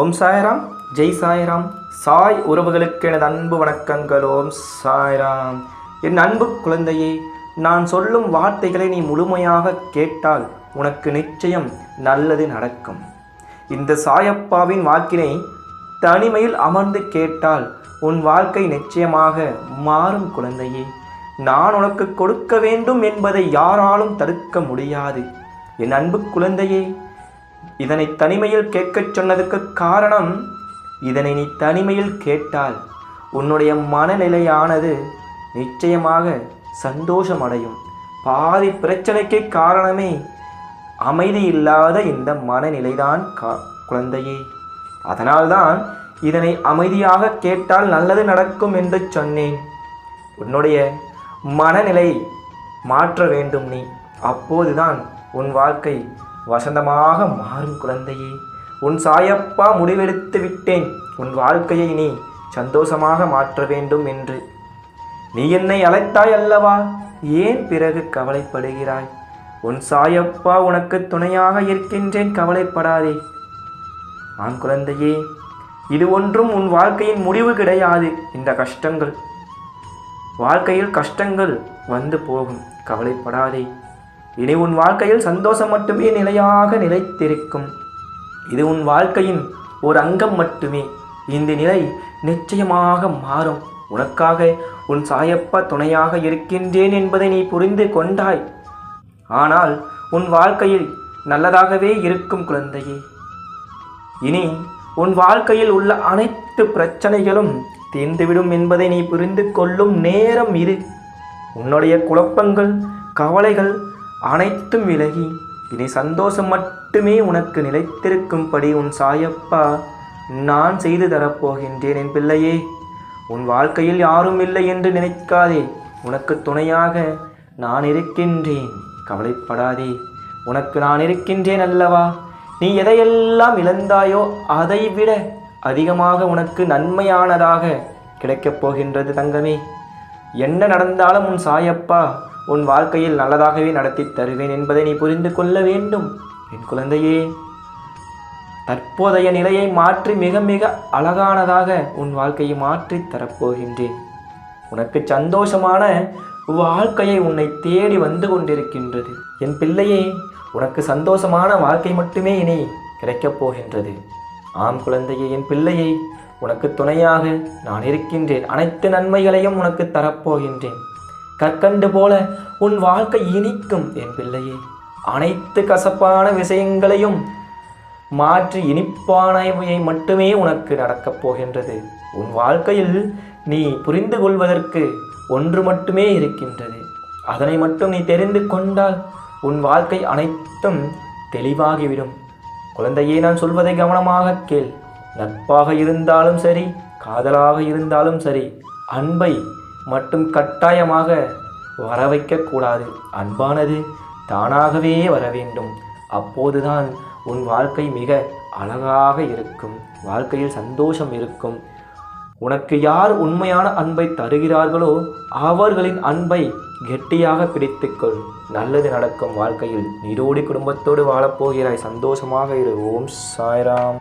ஓம் சாய்ராம். ஜெய் சாய்ராம். சாய் உறவுகளுக்கு எனது அன்பு வணக்கங்கள். ஓம் சாய்ராம். என் அன்பு குழந்தையே நான் சொல்லும் வார்த்தைகளை நீ முழுமையாக கேட்டால் உனக்கு நிச்சயம் நல்லது நடக்கும். இந்த சாயப்பாவின் வாக்கினை தனிமையில் அமர்ந்து கேட்டால் உன் வாழ்க்கை நிச்சயமாக மாறும் குழந்தையே. நான் உனக்கு கொடுக்க வேண்டும் என்பதை யாராலும் தடுக்க முடியாது. என் அன்பு குழந்தையே இதனை தனிமையில் கேட்கச் சொன்னதுக்கு காரணம் இதனை நீ தனிமையில் கேட்டால் உன்னுடைய மனநிலையானது நிச்சயமாக சந்தோஷம் அடையும் பாதி பிரச்சனைக்கு காரணமே அமைதி இல்லாத இந்த மனநிலைதான் கா குழந்தையே. அதனால்தான் இதனை அமைதியாக கேட்டால் நல்லது நடக்கும் என்று சொன்னேன். உன்னுடைய மனநிலை மாற்ற வேண்டும் நீ. அப்போதுதான் உன் வாழ்க்கை வசந்தமாக மாறும் குழந்தையே. உன் சாயப்பா முடிவெடுத்து விட்டேன். உன் வாழ்க்கையை நீ சந்தோஷமாக மாற்ற வேண்டும் என்று. நீ என்னை அழைத்தாய் அல்லவா? ஏன் பிறகு கவலைப்படுகிறாய்? உன் சாயப்பா உனக்கு துணையாக இருக்கின்றேன். கவலைப்படாதே. ஆண் குழந்தையே இது ஒன்றும் உன் வாழ்க்கையின் முடிவு கிடையாது. இந்த கஷ்டங்கள். வாழ்க்கையில் கஷ்டங்கள் வந்து போகும். கவலைப்படாதே. இனி உன் வாழ்க்கையில் சந்தோஷம் மட்டுமே நிலையாக நிலைத்திருக்கும். இது உன் வாழ்க்கையின் ஒரு அங்கம் மட்டுமே. இந்த நிலை நிச்சயமாக மாறும். உனக்காக உன் சாயப்பா துணையாக இருக்கின்றேன் என்பதை நீ புரிந்து கொண்டாய். ஆனால் உன் வாழ்க்கையில் நல்லதாகவே இருக்கும் குழந்தையே. இனி உன் வாழ்க்கையில் உள்ள அனைத்து பிரச்சனைகளும் தீர்ந்துவிடும் என்பதை நீ புரிந்து கொள்ளும் நேரம் இது. உன்னுடைய குழப்பங்கள் கவலைகள் அனைத்தும் விலகி இனி சந்தோஷம் மட்டுமே உனக்கு நிலைத்திருக்கும்படி உன் சாயப்பா நான் செய்து தரப்போகின்றேன் என் பிள்ளையே. உன் வாழ்க்கையில் யாரும் இல்லை என்று நினைக்காதே. உனக்கு துணையாக நான் இருக்கின்றேன். கவலைப்படாதே. உனக்கு நான் இருக்கின்றேன் அல்லவா? நீ எதையெல்லாம் இழந்தாயோ அதைவிட அதிகமாக உனக்கு நன்மையானதாக கிடைக்கப் போகின்றது தங்கமே. என்ன நடந்தாலும் உன் சாயப்பா உன் வாழ்க்கையில் நல்லதாகவே நடத்தி தருவேன் என்பதை நீ புரிந்து கொள்ள வேண்டும். என் குழந்தையே தற்போதைய நிலையை மாற்றி மிக மிக அழகானதாக உன் வாழ்க்கையை மாற்றி தரப்போகின்றேன். உனக்கு சந்தோஷமான வாழ்க்கையை உன்னை தேடி வந்து கொண்டிருக்கின்றது. என் பிள்ளையே உனக்கு சந்தோஷமான வாழ்க்கை மட்டுமே இனி கிடைக்கப் போகின்றது. ஆம் குழந்தையே என் பிள்ளையை உனக்கு துணையாக நான் இருக்கின்றேன். அனைத்து நன்மைகளையும் உனக்கு தரப்போகின்றேன். கற்கண்டு போல உன் வாழ்க்கை இனிக்கும் என் பிள்ளையே. அனைத்து கசப்பான விஷயங்களையும் மாற்றி இனிப்பானவையை மட்டுமே உனக்கு நடக்கப் போகின்றது. உன் வாழ்க்கையில் நீ புரிந்து கொள்வதற்கு ஒன்று மட்டுமே இருக்கின்றது. அதனை மட்டும் நீ தெரிந்து கொண்டால் உன் வாழ்க்கை அனைத்தும் தெளிவாகிவிடும். குழந்தையே நான் சொல்வதை கவனமாக கேள். நட்பாக இருந்தாலும் சரி காதலாக இருந்தாலும் சரி அன்பை மட்டும் கட்டாயமாக வர வைக்கக்கூடாது அன்பானது தானாகவே வர வேண்டும் அப்போதுதான் உன் வாழ்க்கை மிக அழகாக இருக்கும். வாழ்க்கையில் சந்தோஷம் இருக்கும். உனக்கு யார் உண்மையான அன்பை தருகிறார்களோ அவர்களின் அன்பை கெட்டியாக பிடித்துக்கொள். நல்லது நடக்கும் வாழ்க்கையில் நீரோடி குடும்பத்தோடு வாழப்போகிறாய். சந்தோஷமாக இரு. ஓம் சாய்ராம்.